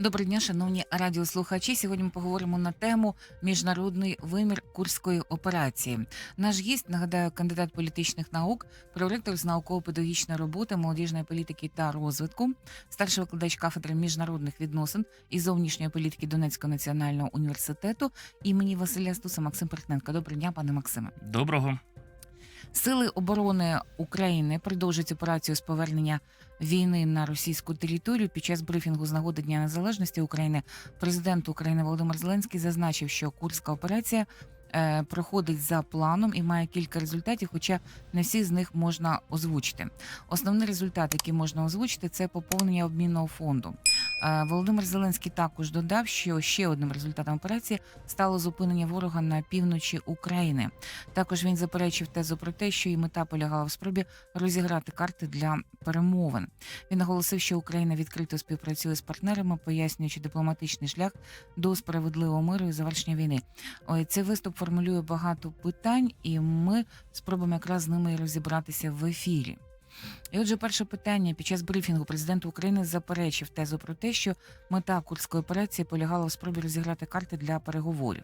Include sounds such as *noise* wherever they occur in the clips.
Доброго дня, шановні радіослухачі. Сьогодні ми поговоримо на тему міжнародний вимір курської операції. Наш гість нагадаю, кандидат політичних наук, проректор з науково-педагогічної роботи, молодіжної політики та розвитку, старший викладач кафедри міжнародних відносин і зовнішньої політики Донецького національного університету імені Василя Стуса Максим Портненко. Доброго дня, пане Максиме. Доброго. Сили оборони України продовжують операцію з повернення війни на російську територію. Під час брифінгу з нагоди Дня Незалежності України президент України Володимир Зеленський зазначив, що курська операція е, проходить за планом і має кілька результатів, хоча не всі з них можна озвучити. Основний результат, який можна озвучити, це поповнення обмінного фонду. Володимир Зеленський також додав, що ще одним результатом операції стало зупинення ворога на півночі України. Також він заперечив тезу про те, що і мета полягала в спробі розіграти карти для перемовин. Він наголосив, що Україна відкрито співпрацює з партнерами, пояснюючи дипломатичний шлях до справедливого миру і завершення війни. Ой, цей виступ формулює багато питань, і ми спробуємо якраз з ними розібратися в ефірі. І отже, перше питання під час брифінгу президент України заперечив тезу про те, що мета курської операції полягала в спробі розіграти карти для переговорів.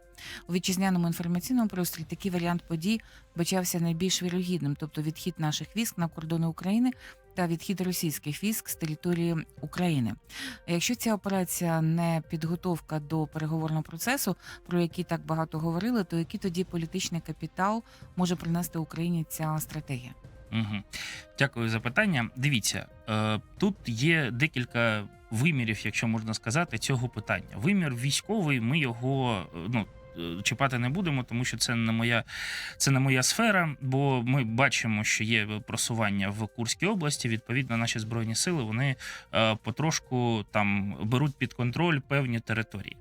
У вітчизняному інформаційному просторі такий варіант подій бачався найбільш вірогідним, тобто відхід наших військ на кордони України та відхід російських військ з території України. Якщо ця операція не підготовка до переговорного процесу, про який так багато говорили, то який тоді політичний капітал може принести Україні ця стратегія? Угу. Дякую за питання. Дивіться, е, тут є декілька вимірів, якщо можна сказати, цього питання. Вимір військовий, ми його е, ну. е, Чіпати не будемо, тому що це не моя це не моя сфера. Бо ми бачимо, що є просування в Курській області. Відповідно, наші збройні сили вони потрошку там беруть під контроль певні території.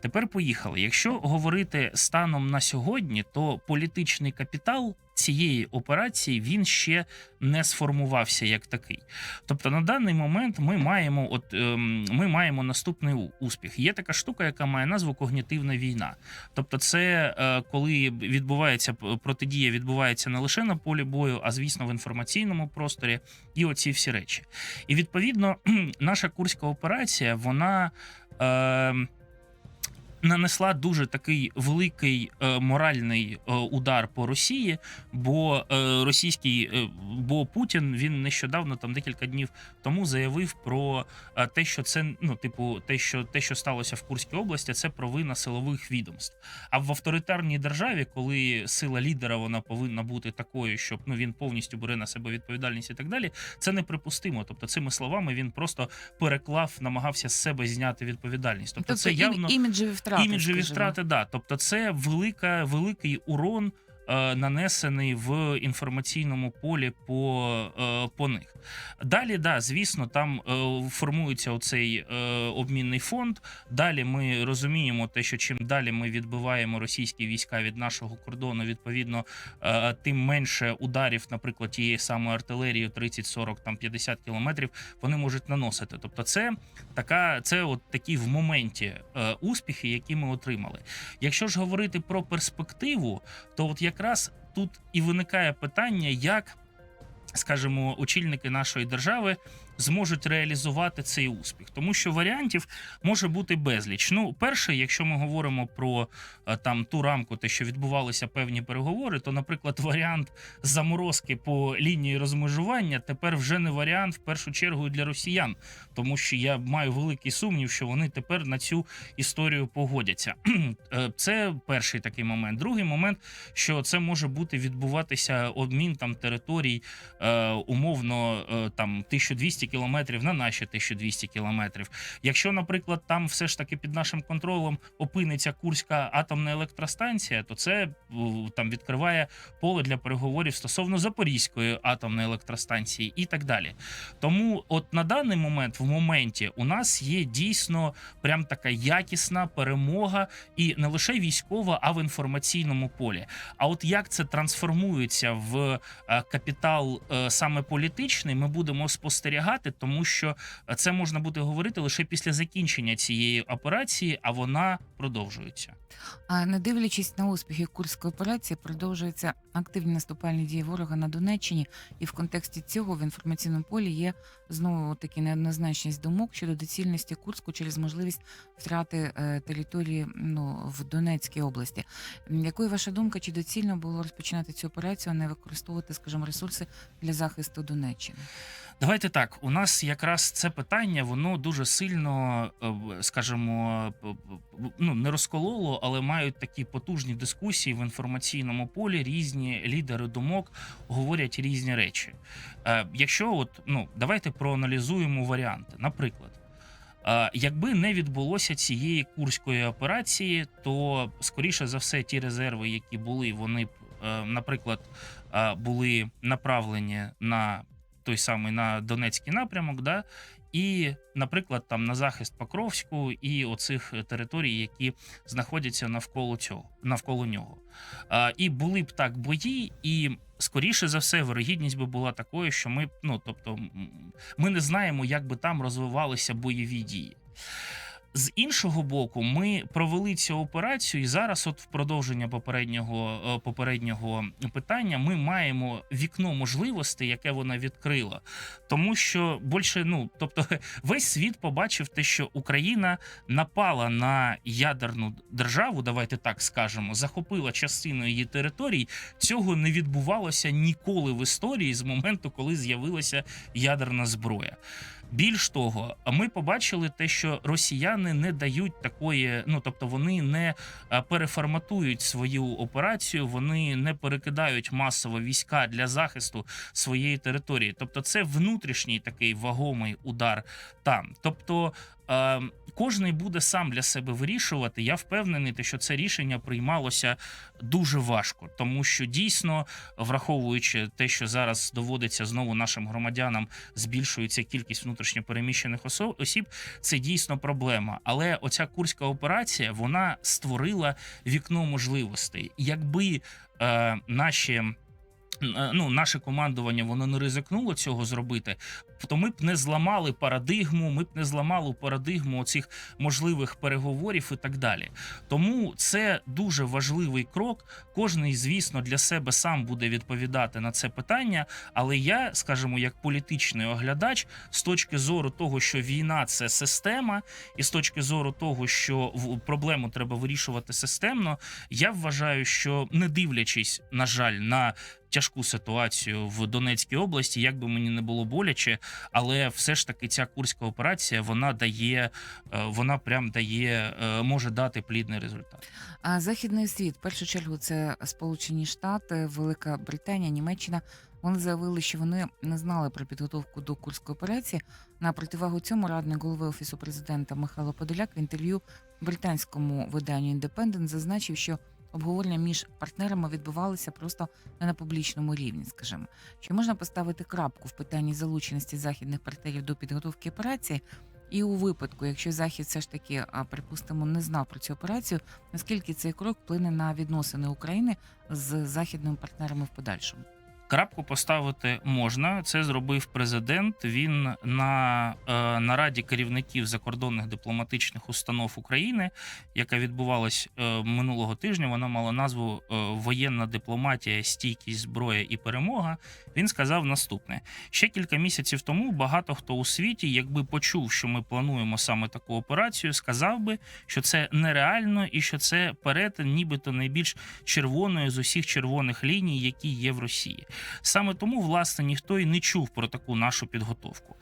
Тепер поїхали. Якщо говорити станом на сьогодні, то політичний капітал цієї операції він ще не сформувався як такий. Тобто на даний момент ми маємо, от ем, ми маємо наступний успіх. Є така штука, яка має назву когнітивна війна. Тобто, це е, коли відбувається протидія, відбувається не лише на полі бою, а звісно в інформаційному просторі, і оці всі речі. І відповідно, наша курська операція, вона. Е, Нанесла дуже такий великий е, моральний е, удар по Росії, бо е, російський бо Путін він нещодавно, там декілька днів тому, заявив про те, що це ну, типу, те, що те, що сталося в Курській області, це провина силових відомств. А в авторитарній державі, коли сила лідера вона повинна бути такою, щоб ну він повністю бере на себе відповідальність і так далі, це неприпустимо. Тобто, цими словами він просто переклав, намагався з себе зняти відповідальність. Тобто, це ім- явно іміджеві втрати. іміджеві скажімо. втрати, да. Тобто, це велика, великий урон. Е, Нанесений в інформаційному полі по, е, по них. Далі, да, звісно, там е, формується оцей обмінний фонд. Далі ми розуміємо те, що чим далі ми відбиваємо російські війська від нашого кордону, відповідно, тим менше ударів, наприклад, тієї самої артилерії 30, 40, там 50 кілометрів, вони можуть наносити. Тобто, це така, це от такі в моменті успіхи, які ми отримали. Якщо ж говорити про перспективу, то от якраз тут і виникає питання, як, скажімо, очільники нашої держави зможуть реалізувати цей успіх, тому що варіантів може бути безліч. Ну, перше, якщо ми говоримо про е, там ту рамку, те, що відбувалися певні переговори, то, наприклад, варіант заморозки по лінії розмежування тепер вже не варіант в першу чергу для росіян, тому що я маю великий сумнів, що вони тепер на цю історію погодяться. *clears throat* Е, Це перший такий момент. Другий момент, що це може бути відбуватися обмін там територій е, умовно там 1200 кілометрів на наші 1200 кілометрів. Якщо, наприклад, там все ж таки під нашим контролем опиниться Курська атомна електростанція, то це там відкриває поле для переговорів стосовно Запорізької атомної електростанції і так далі. Тому, от на даний момент, в моменті, у нас є дійсно прям така якісна перемога, і не лише військова, а в інформаційному полі. А от як це трансформується в е, капітал е, саме політичний, ми будемо спостерігати, тому що це можна буде говорити лише після закінчення цієї операції, а вона продовжуються. А не дивлячись на успіхи Курської операції, продовжуються активні наступальні дії ворога на Донеччині, і в контексті цього в інформаційному полі є знову таки неоднозначність думок щодо доцільності Курську через можливість втрати е, території ну в Донецькій області. Якою ваша думка, чи доцільно було розпочинати цю операцію, а не використовувати, скажімо, ресурси для захисту Донеччини? Давайте так. У нас якраз це питання, воно дуже сильно, е, скажімо, ну не розкололо, але мають такі потужні дискусії в інформаційному полі. Різні лідери думок говорять різні речі. Е, Якщо от ну давайте проаналізуємо варіанти. Наприклад, е, якби не відбулося цієї курської операції, то скоріше за все ті резерви, які були, вони б, наприклад, були направлені на той самий на Донецький напрямок, да, і, наприклад, там на захист Покровську і оцих територій, які знаходяться навколо цього, навколо нього. А, і були б так бої, і скоріше за все, вирогідність би була такою, що ми, ну тобто, ми не знаємо, як би там розвивалися бойові дії. З іншого боку, ми провели цю операцію, і зараз, от в продовження попереднього е, попереднього питання, ми маємо вікно можливостей, яке вона відкрила, тому що більше, ну тобто, *laughs* весь світ побачив те, що Україна напала на ядерну державу, давайте так скажемо, захопила частину її територій. Цього не відбувалося ніколи в історії з моменту, коли з'явилася ядерна зброя. Більш того, ми побачили те, що росіяни не дають такої, ну тобто вони не е, переформатують свою операцію, вони не перекидають масово війська для захисту своєї території. Тобто, це внутрішній такий вагомий удар там. Тобто. Е, кожний буде сам для себе вирішувати. Я впевнений, що це рішення приймалося дуже важко, тому що дійсно, враховуючи те, що зараз доводиться знову нашим громадянам збільшується кількість внутрішньопереміщених осіб, це дійсно проблема. Але оця курська операція вона створила вікно можливостей. Якби е, наші. е, Ну, наше командування воно не ризикнуло цього зробити, то ми б не зламали парадигму, ми б не зламали парадигму цих можливих переговорів і так далі. Тому це дуже важливий крок. Кожний, звісно, для себе сам буде відповідати на це питання. Але я, скажімо, як політичний оглядач, з точки зору того, що війна це система, і з точки зору того, що проблему треба вирішувати системно, я вважаю, що не дивлячись, на жаль, на тяжку ситуацію в Донецькій області, як би мені не було боляче, але все ж таки ця курська операція вона дає, е, вона прям дає, е, може дати плідний результат. А західний світ, в першу чергу, це Сполучені Штати, Велика Британія, Німеччина. Вони заявили, що вони не знали про підготовку до курської операції. На противагу цьому радник голови офісу президента Михайло Подоляк в інтерв'ю британському виданню Індепендент зазначив, що обговорення між партнерами відбувалися просто не на публічному рівні. Скажімо, чи можна поставити крапку в питанні залученості західних партнерів до підготовки операції. І у випадку, якщо захід все ж таки, припустимо, не знав про цю операцію, наскільки цей крок вплине на відносини України з західними партнерами в подальшому? Крапку поставити можна. Це зробив президент. Він на е, нараді керівників закордонних дипломатичних установ України, яка відбувалась е, минулого тижня. Вона мала назву е, Воєнна дипломатія, стійкість, зброя і перемога. Він сказав наступне: ще кілька місяців тому багато хто у світі, якби почув, що ми плануємо саме таку операцію, сказав би, що це нереально і що це перетин, нібито найбільш червоної з усіх червоних ліній, які є в Росії. Саме тому, власне, ніхто і не чув про таку нашу підготовку.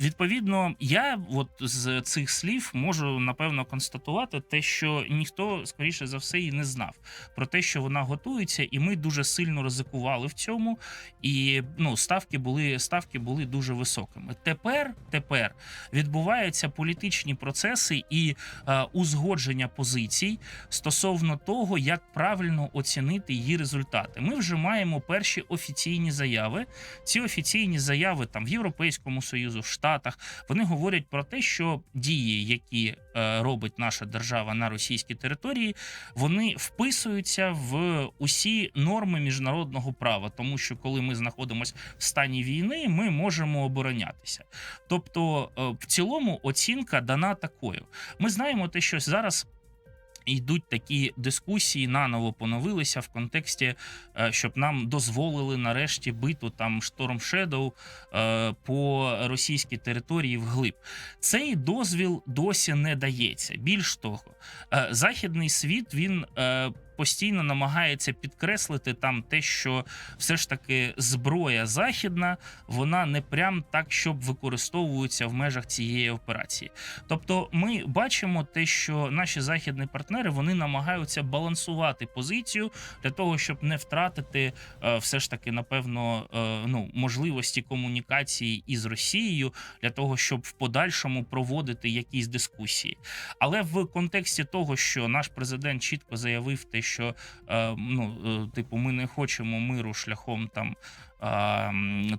Відповідно, я от з цих слів можу напевно констатувати те, що ніхто, скоріше за все, і не знав про те, що вона готується, і ми дуже сильно ризикували в цьому. І ну, ставки були ставки були дуже високими. Тепер, тепер відбуваються політичні процеси і е, узгодження позицій стосовно того, як правильно оцінити її результати. Ми вже маємо перші офіційні заяви. Ці офіційні заяви там в Європейському Союзу, в Штатах, вони говорять про те, що дії, які е, робить наша держава на російській території, вони вписуються в усі норми міжнародного права, тому що коли ми знаходимося в стані війни, ми можемо оборонятися. Тобто, е, в цілому оцінка дана такою. Ми знаємо те, що зараз. Йдуть такі дискусії, наново поновилися в контексті, е, щоб нам дозволили нарешті биту там Shadow е, по російській території вглиб. Цей дозвіл досі не дається. Більш того, е, західний світ він е, постійно намагається підкреслити там те, що все ж таки зброя західна, вона не прям так, щоб використовується в межах цієї операції. Тобто, ми бачимо те, що наші західні партнери вони намагаються балансувати позицію для того, щоб не втратити е, все ж таки, напевно, е, ну можливості комунікації із Росією для того, щоб в подальшому проводити якісь дискусії. Але в контексті того, що наш президент чітко заявив те, що е, ну, е, типу, ми не хочемо миру шляхом там.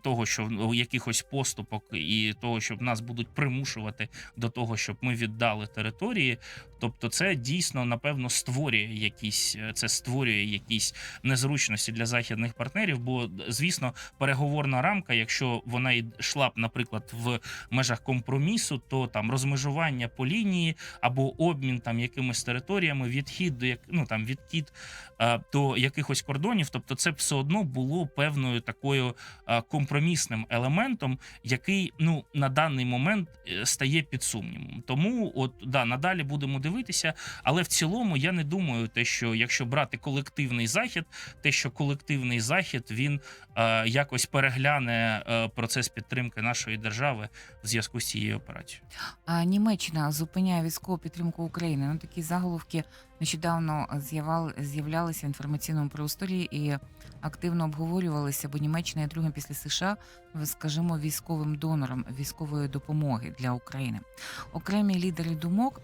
Того, що ну, якихось поступок, і того, щоб нас будуть примушувати до того, щоб ми віддали території. Тобто, це дійсно напевно створює якісь е, це створює якісь незручності для західних партнерів. Бо звісно, переговорна рамка, якщо вона йшла б, наприклад, в межах компромісу, то там розмежування по лінії або обмін там якимись територіями, відхід до як ну там відхід е, до якихось кордонів, тобто це все одно було певною такою е, компромісним елементом, який ну на даний момент е, стає під сумнівом. Тому, от да, надалі будемо дивитися, але в цілому я не думаю, те, що якщо брати колективний захід, те, що колективний захід він е, якось перегляне е, процес підтримки нашої держави в зв'язку з цією операцією. А Німеччина зупиняє військову підтримку України. Ну такі заголовки нещодавно з'являлися в інформаційному просторі і активно обговорювалися, бо Німеччина є другим після США, скажімо, військовим донором військової допомоги для України. Окремі лідери думок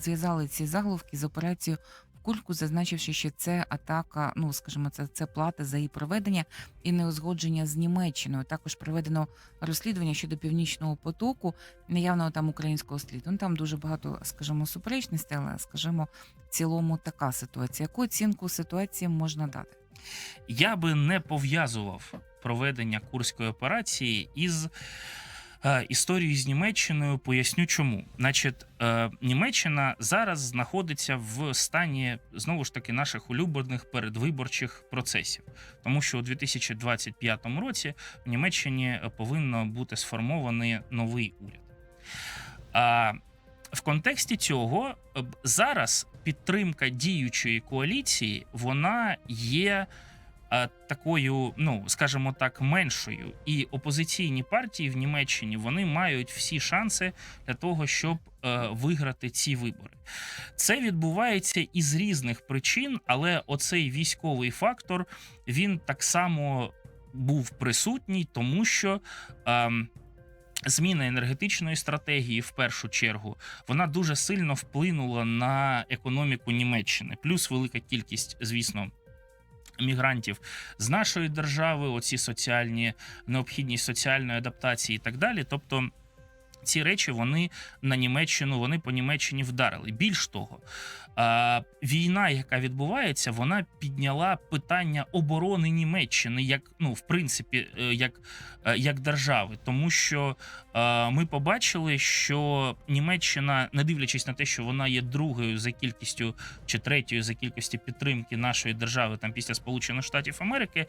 зв'язали ці заголовки з операцією. Кульку, зазначивши, що це атака, ну скажімо, це, це плата за її проведення і неузгодження з Німеччиною. Також проведено розслідування щодо північного потоку, наявного там українського сліду. Ну там дуже багато, скажімо, суперечностей, але скажімо, в цілому така ситуація. Яку оцінку ситуації можна дати? Я би не пов'язував проведення курської операції із е, історією з Німеччиною. Поясню чому. Значить, е, Німеччина зараз знаходиться в стані знову ж таки наших улюблених передвиборчих процесів, тому що у 2025 році в Німеччині е, повинно бути сформований новий уряд. А в контексті цього зараз підтримка діючої коаліції вона є такою, ну скажімо так, меншою. І опозиційні партії в Німеччині вони мають всі шанси для того, щоб е, виграти ці вибори. Це відбувається із різних причин, але оцей військовий фактор він так само був присутній, тому що. ем, Зміна енергетичної стратегії в першу чергу вона дуже сильно вплинула на економіку Німеччини. Плюс велика кількість, звісно. Мігрантів з нашої держави, оці соціальні необхідність соціальної адаптації і так далі. Тобто ці речі вони на Німеччину, вони по Німеччині вдарили. Більш того, війна, яка відбувається, вона підняла питання оборони Німеччини, як ну, в принципі, е, як, е, як держави, тому що е, ми побачили, що Німеччина, не дивлячись на те, що вона є другою за кількістю чи третьою за кількістю підтримки нашої держави, там після Сполучених Штатів Америки,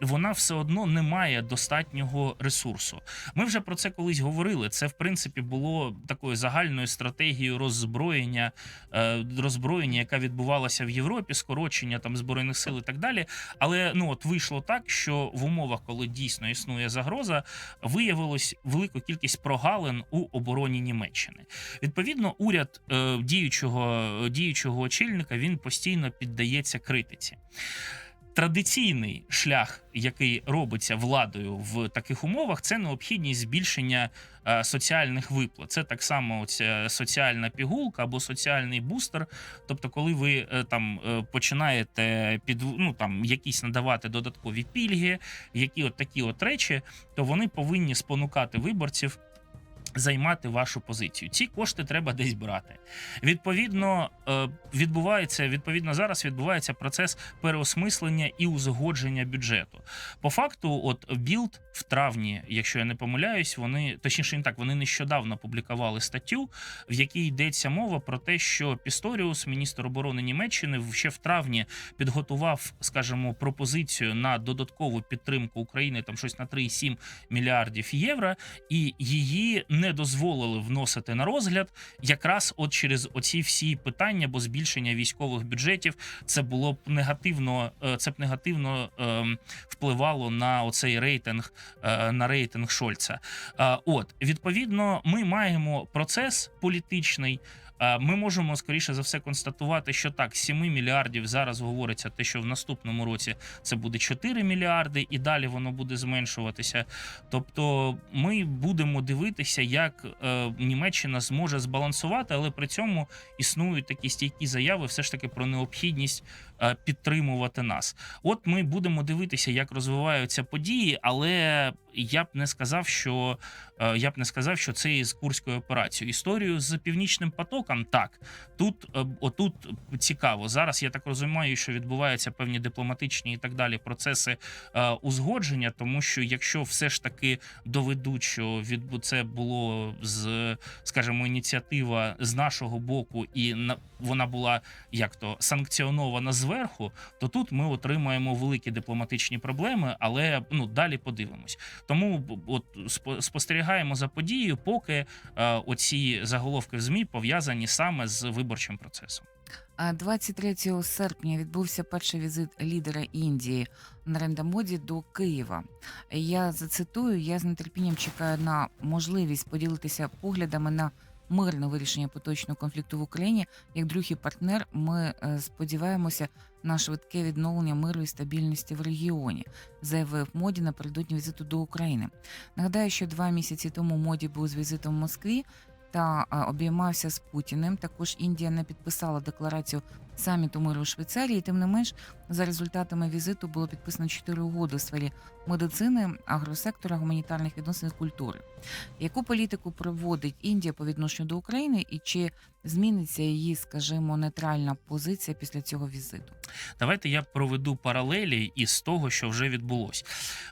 вона все одно не має достатнього ресурсу. Ми вже про це колись говорили. Це в принципі було такою загальною стратегією роззброєння, е, роззброєння, яка відбувалася в Європі, скорочення там збройних сил і так далі. Але ну от вийшло так, що в умовах, коли дійсно існує загроза, виявилось велику кількість прогалин у обороні Німеччини. Відповідно, уряд е, діючого діючого очільника він постійно піддається критиці. Традиційний шлях, який робиться владою в таких умовах, це необхідність збільшення е, соціальних виплат. Це так само оця соціальна пігулка або соціальний бустер. Тобто, коли ви е, там е, починаєте під ну там якісь надавати додаткові пільги, які от такі от речі, то вони повинні спонукати виборців. Займати вашу позицію. Ці кошти треба десь брати. Відповідно, е, відбувається відповідно зараз. Відбувається процес переосмислення і узгодження бюджету. По факту, от білд в травні, якщо я не помиляюсь, вони точніше не так. Вони нещодавно публікували статтю, в якій йдеться мова про те, що Пісторіус, міністр оборони Німеччини, ще в травні підготував, скажімо, пропозицію на додаткову підтримку України, там щось на 3,7 мільярдів євро, і її не дозволили вносити на розгляд, якраз от через оці всі питання, бо збільшення військових бюджетів це було б негативно, е, це б негативно ем, впливало на оцей рейтинг, е, на рейтинг Шольца. Е, От відповідно, ми маємо процес політичний. Е, Ми можемо скоріше за все констатувати, що так, з 7 мільярдів зараз говориться те, що в наступному році це буде 4 мільярди, і далі воно буде зменшуватися. Тобто, ми будемо дивитися, як е, Німеччина зможе збалансувати, але при цьому існують такі стійкі заяви, все ж таки про необхідність е, підтримувати нас. От ми будемо дивитися, як розвиваються події, але я б не сказав, що я б не сказав, що це із курською операцією. Історію з північним потоком так тут е, отут цікаво. Зараз я так розумію, що відбуваються певні дипломатичні і так далі процеси е, узгодження, тому що якщо все ж таки доведуть, що від це було з, скажімо, ініціатива з нашого боку, і на вона була як то санкціонована зверху, то тут ми отримаємо великі дипломатичні проблеми, але ну далі подивимось. Тому от спо- спостерігаємо за подією, поки е, оці заголовки в змі пов'язані саме з виборчим процесом. А 23 серпня відбувся перший візит лідера Індії Наренда Моді до Києва. Я зацитую: я з нетерпінням чекаю на можливість поділитися поглядами на мирне вирішення поточного конфлікту в Україні. Як друг і партнер, ми е, сподіваємося на швидке відновлення миру і стабільності в регіоні, заявив Моді напередодні візиту до України. Нагадаю, що два місяці тому Моді був з візитом в Москві та обіймався з Путіним. Також Індія не підписала декларацію саміту миру у Швейцарії. Тим не менш, за результатами візиту було підписано чотири угоди у сфері медицини, агросектора, гуманітарних відносин і культури. Яку політику проводить Індія по відношенню до України, і чи зміниться її, скажімо, нейтральна позиція після цього візиту? Давайте я проведу паралелі із того, що вже відбулось.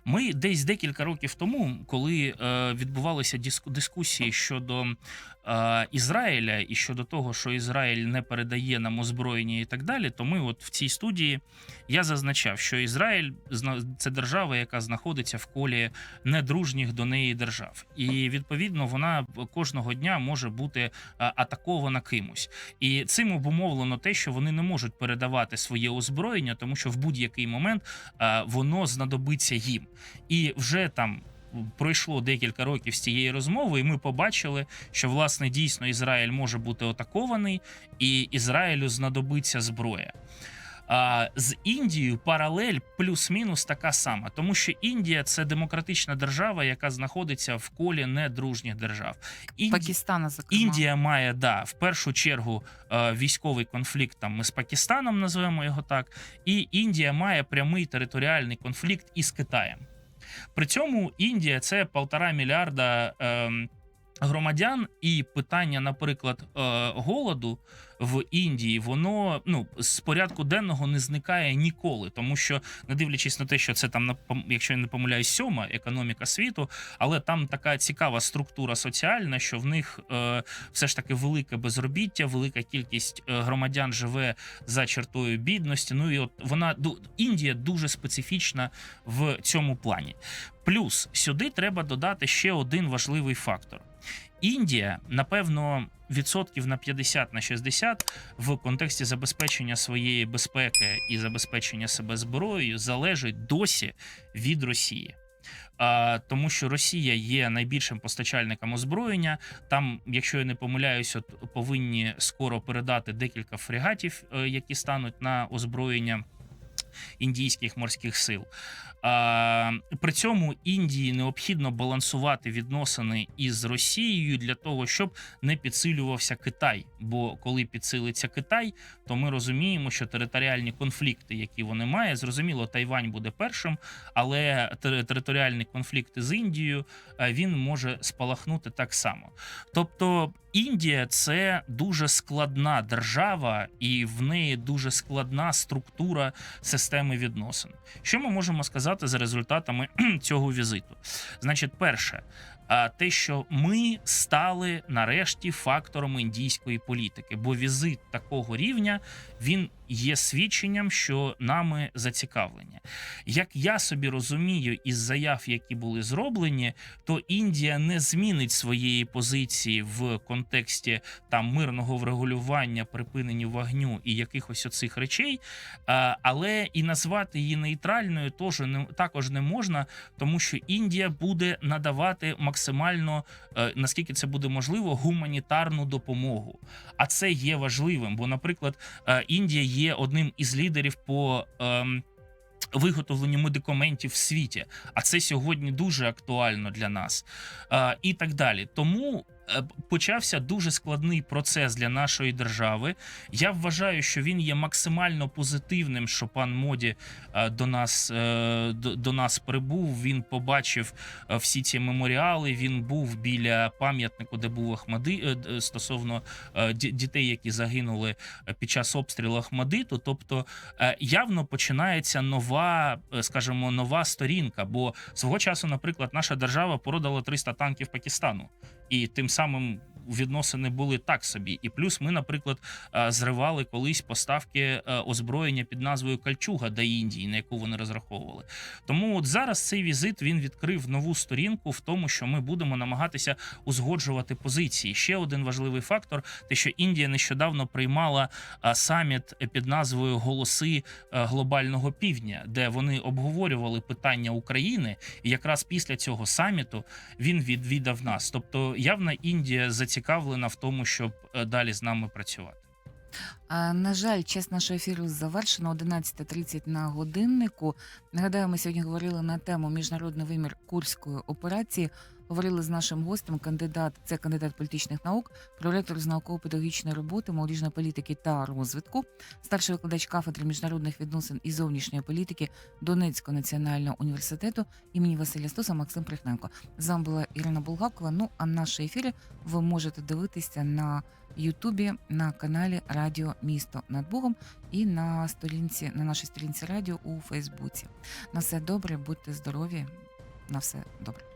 Ми десь декілька років тому, коли е, відбувалися диску- дискусії щодо Ізраїля і щодо того, що Ізраїль не передає нам озброєння і так далі, то ми, от в цій студії, я зазначав, що Ізраїль це держава, яка знаходиться в колі недружніх до неї держав, і відповідно вона кожного дня може бути атакована кимось. І цим обумовлено те, що вони не можуть передавати своє озброєння, тому що в будь-який момент воно знадобиться їм. І вже там. Пройшло декілька років з цієї розмови, і ми побачили, що власне дійсно Ізраїль може бути атакований, і Ізраїлю знадобиться зброя. А з Індією паралель плюс-мінус така сама, тому що Індія це демократична держава, яка знаходиться в колі недружніх держав. Інді... Пакистана, зокрема. Індія має да в першу чергу е, військовий конфлікт там ми з Пакистаном, називаємо його так, і Індія має прямий територіальний конфлікт із Китаєм. При цьому Індія це полтора мільярда е, громадян, і питання, наприклад, е, голоду в Індії, воно ну з порядку денного не зникає ніколи, тому що не дивлячись на те, що це там якщо я не помиляюсь, сьома економіка світу, але там така цікава структура соціальна, що в них е, все ж таки велике безробіття, велика кількість е, громадян живе за чертою бідності. Ну і от вона Індія дуже специфічна в цьому плані. Плюс сюди треба додати ще один важливий фактор. Індія, напевно, відсотків на 50 на 60 в контексті забезпечення своєї безпеки і забезпечення себе зброєю залежить досі від Росії. Тому що Росія є найбільшим постачальником озброєння. Там, якщо я не помиляюсь, от повинні скоро передати декілька фрегатів, е, які стануть на озброєння. Індійських морських сил. При цьому Індії необхідно балансувати відносини із Росією для того, щоб не підсилювався Китай. Бо коли підсилиться Китай, то ми розуміємо, що територіальні конфлікти, які вони мають, зрозуміло, Тайвань буде першим, але тери- територіальні конфлікти з Індією е, він може спалахнути так само. Тобто Індія це дуже складна держава, і в неї дуже складна структура системи відносин. Що ми можемо сказати за результатами *clears throat* цього візиту? Значить, перше, те, що ми стали нарешті фактором індійської політики, бо візит такого рівня він є свідченням, що нами зацікавлення. Як я собі розумію, із заяв, які були зроблені, то Індія не змінить своєї позиції в контексті там мирного врегулювання, припинення вогню і якихось оцих речей, але і назвати її нейтральною теж не також не можна, тому що Індія буде надавати максимально е, наскільки це буде можливо, гуманітарну допомогу. А це є важливим, бо, наприклад, е, Індія є одним із лідерів по. ем, Виготовленню медикаментів в світі, а це сьогодні дуже актуально для нас, е, і так далі. Тому почався дуже складний процес для нашої держави. Я вважаю, що він є максимально позитивним, що пан Моді е, до нас е, до, нас прибув. Він побачив е, всі ці меморіали. Він був біля пам'ятнику, де був Ахмади е, стосовно е, дітей, які загинули е, під час обстрілу Ахмадиту. Тобто е, явно починається нова, е, скажімо, нова сторінка. Бо свого часу, наприклад, наша держава породила 300 танків Пакистану, і тим самим. Відносини були так собі, і плюс ми, наприклад, е, зривали колись поставки е, озброєння під назвою Кальчуга до Індії, на яку вони розраховували. Тому от зараз цей візит він відкрив нову сторінку в тому, що ми будемо намагатися узгоджувати позиції. Ще один важливий фактор: те, що Індія нещодавно приймала саміт під назвою Голоси е, глобального півдня, де вони обговорювали питання України, і якраз після цього саміту він відвідав нас. Тобто, явно Індія зацікавлена в тому, щоб е, далі з нами працювати. На жаль, час нашого ефіру завершено 11.30 на годиннику. Нагадаю, ми сьогодні говорили на тему міжнародний вимір курської операції. Говорили з нашим гостем, кандидат, це кандидат політичних наук, проректор з науково-педагогічної роботи, молодіжної політики та розвитку, старший викладач кафедри міжнародних відносин і зовнішньої політики Донецького національного університету імені Василя Стуса Максим Прихненко. З вами була Ірина Булгакова. Ну а наші ефіри ви можете дивитися на Ютубі на каналі Радіо Місто над Богом і на сторінці на нашій сторінці радіо у Фейсбуці. На все добре, будьте здорові. На все добре.